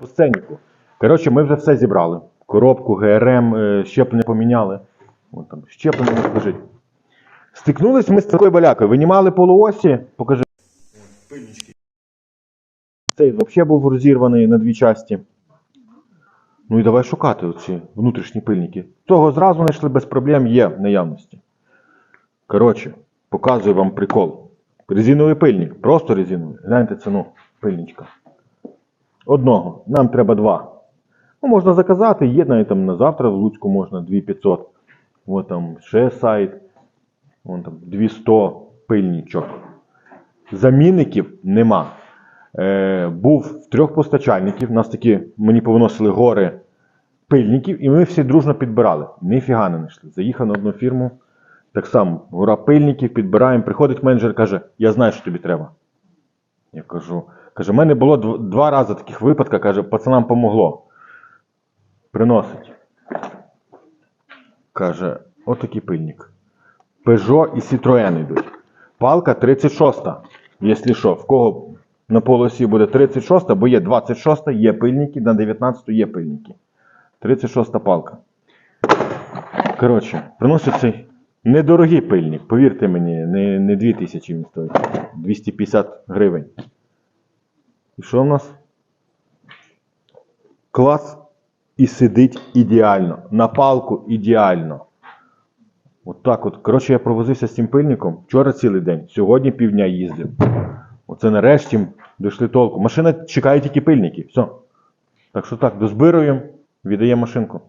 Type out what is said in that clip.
по сценіку. Коротше, ми вже все зібрали. Коробку, ГРМ, е, щеплення поміняли. Вон там щеплення лежить. Стикнулись ми з такою балякою. Винімали полуосі, покажи. Пильнички. Цей взагалі був розірваний на дві часті. Ну і давай шукати оці внутрішні пильники. Того зразу знайшли без проблем є в наявності. Коротше, показую вам прикол. Резиновий пильник, просто резиновий. Гляньте ціну пильничка. Одного. Нам треба два. Ну, можна заказати, є навіть там на завтра в Луцьку можна 2500. От там ще сайт. Вон там 200 пильничок. Замінників нема. Е, був в трьох постачальників. Нас такі мені повиносили гори пильників, і ми всі дружно підбирали. Ніфіга не знайшли. Заїхав на одну фірму. Так само, гора пильників, підбираємо. Приходить менеджер, каже: Я знаю, що тобі треба. Я кажу, каже, в мене було два рази таких випадків, каже, пацанам помогло. Приносить. Каже, отакий пильник. Peugeot і Citroën йдуть. Палка 36. Якщо що, в кого на полосі буде 36, бо є 26, є пильники, на 19 є пильники. 36 палка. Коротше, приносить цей недорогий пильник, повірте мені, не, не 2000 він стоїть. 250 гривень. І що в нас? Клас і сидить ідеально. На палку ідеально. От так от. Коротше, я провозився з цим пильником вчора цілий день, сьогодні півдня їздив. Оце нарешті дійшли толку. Машина чекає тільки пильники. Все. Так що так, дозбируємо, віддаємо машинку.